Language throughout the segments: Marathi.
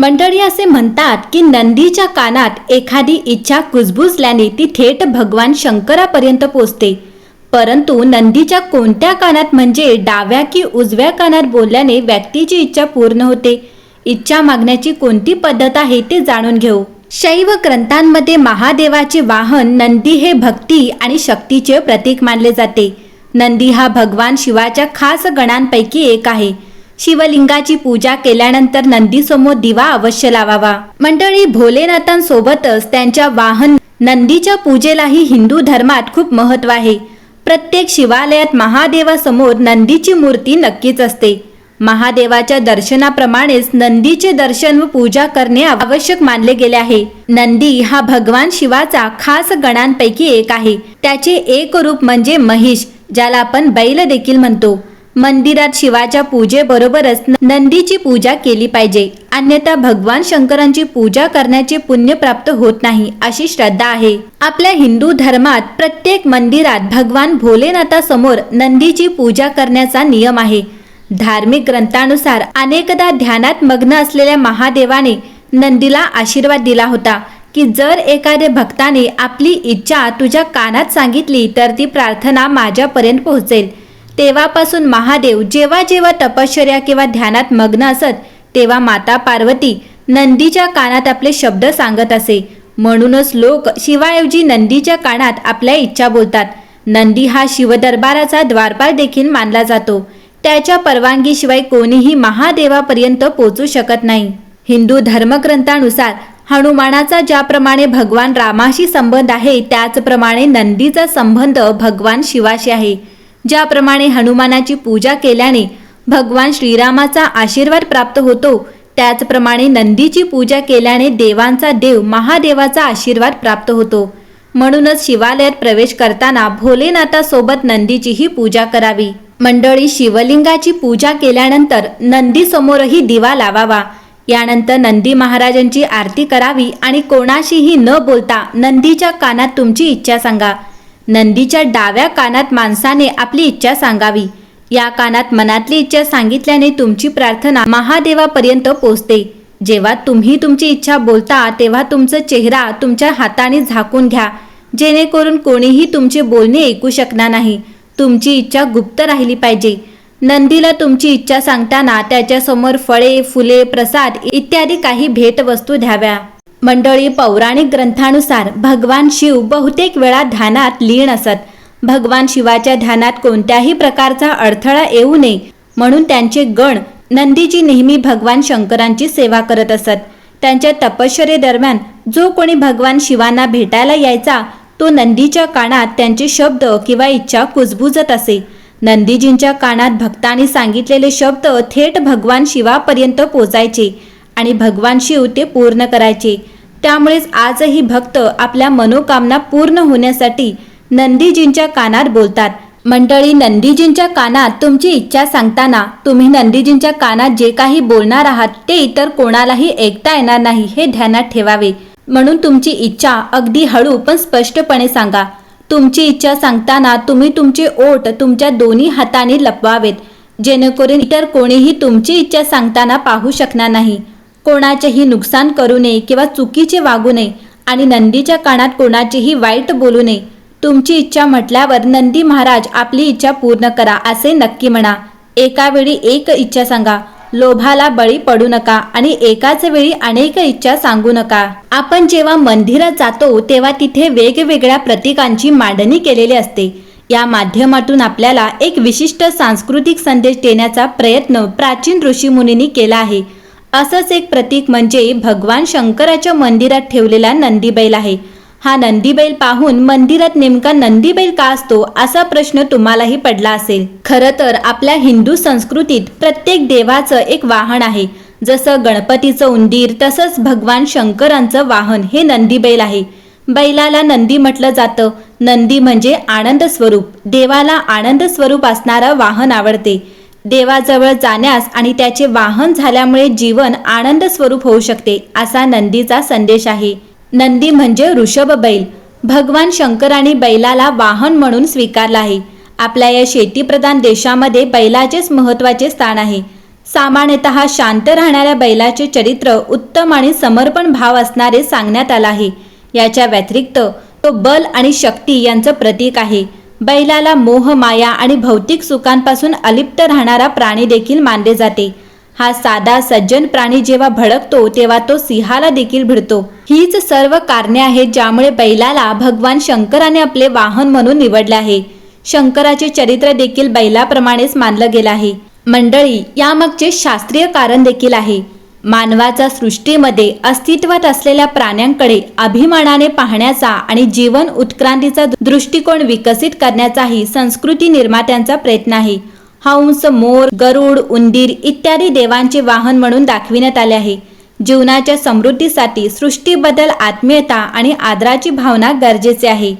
मंडळी असे म्हणतात की नंदीच्या कानात एखादी इच्छा कुजबुजल्याने ती थेट भगवान शंकरापर्यंत पोचते. परंतु नंदीच्या कोणत्या कानात म्हणजे डाव्या की उजव्या कानात बोलल्याने व्यक्तीची इच्छा पूर्ण होते? इच्छा मागण्याची कोणती पद्धत आहे ते जाणून घेऊ. शैव ग्रंथांमध्ये महादेवाचे वाहन नंदी हे भक्ती आणि शक्तीचे प्रतीक मानले जाते. नंदी हा भगवान शिवाच्या खास गणांपैकी एक आहे. शिवलिंगाची पूजा केल्यानंतर नंदीसमोर दिवा अवश्य लावावा. मंडळी भोलेनाथांसोबतच त्यांच्या वाहन नंदीच्या पूजेलाही हिंदू धर्मात खूप महत्त्व आहे. प्रत्येक शिवालयात महादेवासमोर नंदीची मूर्ती नक्कीच असते. महादेवाच्या दर्शनाप्रमाणेच नंदीचे दर्शन व पूजा करणे आवश्यक मानले गेले आहे. नंदी हा भगवान शिवाचा खास गणांपैकी एक आहे. त्याचे एक रूप म्हणजे महिष ज्याला आपण बैल देखील म्हणतो. मंदिरात शिवाच्या पूजेबरोबरच नंदीची पूजा केली पाहिजे. अन्यथा भगवान शंकरांची पूजा करण्याचे पुण्य प्राप्त होत नाही अशी श्रद्धा आहे. आपल्या हिंदू धर्मात प्रत्येक मंदिरात भगवान भोलेनाथासमोर नंदीची पूजा करण्याचा नियम आहे. धार्मिक ग्रंथानुसार अनेकदा ध्यानात मग्न असलेल्या महादेवाने नंदीला आशीर्वाद दिला होता की जर एखाद्या भक्ताने आपली इच्छा तुझ्या कानात सांगितली तर ती प्रार्थना माझ्यापर्यंत पोहोचेल. तेव्हापासून महादेव जेव्हा जेव्हा तपश्चर्या किंवा ध्यानात मग्न असत तेव्हा माता पार्वती नंदीच्या कानात आपले शब्द सांगत असे. म्हणूनच लोक शिवाऐवजी नंदीच्या कानात आपल्या इच्छा बोलतात. नंदी हा शिवदरबाराचा द्वारपाल देखील मानला जातो. त्याच्या परवानगीशिवाय कोणीही महादेवापर्यंत पोचू शकत नाही. हिंदू धर्मग्रंथानुसार हनुमानाचा ज्याप्रमाणे भगवान रामाशी संबंध आहे त्याचप्रमाणे नंदीचा संबंध भगवान शिवाशी आहे. ज्याप्रमाणे हनुमानाची पूजा केल्याने भगवान श्रीरामाचा आशीर्वाद प्राप्त होतो त्याचप्रमाणे नंदीची पूजा केल्याने देवांचा देव महादेवाचा आशीर्वाद प्राप्त होतो. म्हणूनच शिवालयात प्रवेश करताना भोलेनाथासोबत नंदीचीही पूजा करावी. मंडळी शिवलिंगाची पूजा केल्यानंतर नंदीसमोरही दिवा लावावा. यानंतर नंदी महाराजांची आरती करावी आणि कोणाशीही न बोलता नंदीच्या कानात तुमची इच्छा सांगा. नंदीच्या डाव्या कानात माणसाने आपली इच्छा सांगावी. या कानात मनातली इच्छा सांगितल्याने तुमची प्रार्थना महादेवापर्यंत पोचते जेव्हा तुम्ही तुमची इच्छा बोलता तेव्हा तुमचा चेहरा तुमच्या हाताने झाकून घ्या. जेणेकरून कोणीही तुमचे बोलणे ऐकू शकणार नाही. तुमची इच्छा गुप्त राहिली पाहिजे. नंदीला तुमची इच्छा सांगताना त्याच्यासमोर फळे फुले प्रसाद इत्यादी काही भेटवस्तू द्याव्या. मंडळी पौराणिक ग्रंथानुसार भगवान शिव बहुतेक वेळा ध्यानात लीन असत. भगवान शिवाच्या ध्यानात कोणत्याही प्रकारचा अडथळा येऊ नये म्हणून त्यांचे गण नंदीजी नेहमी भगवान शंकरांची सेवा करत असत. त्यांच्या तपश्चरेदरम्यान जो कोणी भगवान शिवांना भेटायला यायचा तो नंदीच्या कानात त्यांचे शब्द किंवा इच्छा कुजबुजत असे. नंदीजींच्या कानात भक्तांनी सांगितलेले शब्द थेट भगवान शिवापर्यंत पोचायचे. आणि भगवान शिव ते पूर्ण करायचे. त्यामुळेच आजही भक्त आपल्या मनोकामना पूर्ण होण्यासाठी नंदीजींच्या कानात बोलतात. मंडळी नंदीजींच्या कानात तुमची इच्छा सांगताना तुम्ही नंदीजींच्या कानात जे काही बोलणार आहात ते इतर कोणालाही ऐकता येणार नाही हे ध्यानात ठेवावे. म्हणून तुमची इच्छा अगदी हळू पण स्पष्टपणे सांगा. तुमची इच्छा सांगताना तुम्ही तुमचे ओठ तुमच्या दोन्ही हाताने लपवावेत. जेणेकरून इतर कोणीही तुमची इच्छा सांगताना पाहू शकणार नाही. कोणाचेही नुकसान करू नये किंवा चुकीचे वागू नये आणि नंदीच्या कानात कोणाचेही वाईट बोलू नये. तुमची इच्छा म्हटल्यावर नंदी महाराज आपली इच्छा पूर्ण करा असे नक्की म्हणा. एका वेळी एक इच्छा सांगा. लोभाला बळी पडू नका आणि एकाच वेळी अनेक इच्छा सांगू नका. आपण जेव्हा मंदिरात जातो तेव्हा तिथे वेगवेगळ्या प्रतीकांची मांडणी केलेली असते. या माध्यमातून आपल्याला एक विशिष्ट सांस्कृतिक संदेश देण्याचा प्रयत्न प्राचीन ऋषीमुनींनी केला आहे. असंच एक प्रतीक म्हणजे भगवान शंकराच्या मंदिरात ठेवलेला नंदीबैल आहे. हा नंदीबैल पाहून मंदिरात नेमका नंदीबैल का असतो असा प्रश्न तुम्हालाही पडला असेल. खरं तर आपल्या हिंदू संस्कृतीत प्रत्येक देवाचं एक वाहन आहे. जसं गणपतीचं उंदीर तसंच भगवान शंकरांचं वाहन हे नंदीबैल आहे. बैलाला नंदी म्हटलं जातं. नंदी म्हणजे आनंद स्वरूप. देवाला आनंद स्वरूप असणारं वाहन आवडते. देवाजवळ जाण्यास आणि त्याचे वाहन झाल्यामुळे जीवन आनंद स्वरूप होऊ शकते असा नंदीचा संदेश आहे. नंदी म्हणजे ऋषभ बैल. भगवान शंकराने बैलाला वाहन म्हणून स्वीकारला आहे. आपल्या या शेतीप्रधान देशामध्ये बैलाचेच महत्त्वाचे स्थान आहे. सामान्यतः शांत राहणाऱ्या बैलाचे चरित्र उत्तम आणि समर्पण भाव असणारे सांगण्यात आला आहे. याच्या व्यतिरिक्त तो बल आणि शक्ती यांचं प्रतीक आहे. बैलाला मोह माया आणि भौतिक सुखांपासून अलिप्त राहणारा प्राणी देखील मानले जाते. हा साधा सज्जन प्राणी जेव्हा भडकतो तेव्हा तो सिंहाला देखील भिडतो. हीच सर्व कारणे आहेत ज्यामुळे बैलाला भगवान शंकराने आपले वाहन म्हणून निवडले आहे. शंकराचे चरित्र देखील बैलाप्रमाणेच मानलं गेलं आहे. मंडळी यामागचे शास्त्रीय कारण देखील आहे. मानवाचा सृष्टीमध्ये अस्तित्वात असलेल्या प्राण्यांकडे अभिमानाने पाहण्याचा आणि जीवन उत्क्रांतीचा दृष्टिकोन विकसित करण्याचाही संस्कृती निर्मात्यांचा प्रयत्न आहे. हंस मोर गरुड उंदीर इत्यादी देवांचे वाहन म्हणून दाखविण्यात आले आहे. जीवनाच्या समृद्धीसाठी सृष्टीबद्दल आत्मीयता आणि आदराची भावना गरजेचे आहे.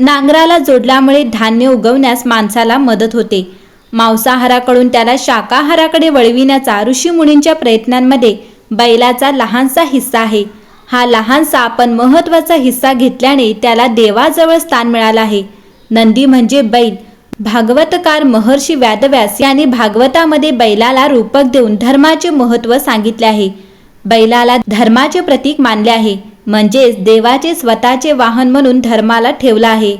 नांगराला जोडल्यामुळे धान्य उगवण्यास माणसाला मदत होते. मांसाहाराकडून त्याला शाकाहाराकडे वळविण्याचा ऋषीमुनींच्या प्रयत्नांमध्ये बैलाचा लहानसा हिस्सा आहे. हा लहानसा पण महत्त्वाचा हिस्सा घेतल्याने त्याला देवाजवळ स्थान मिळालं आहे. नंदी म्हणजे बैल. भागवतकार महर्षी व्यादव्यास यांनी भागवतामध्ये बैलाला रूपक देऊन धर्माचे महत्त्व सांगितले आहे. बैलाला धर्माचे प्रतीक मानले आहे. म्हणजेच देवाचे स्वतःचे वाहन म्हणून धर्माला ठेवलं आहे.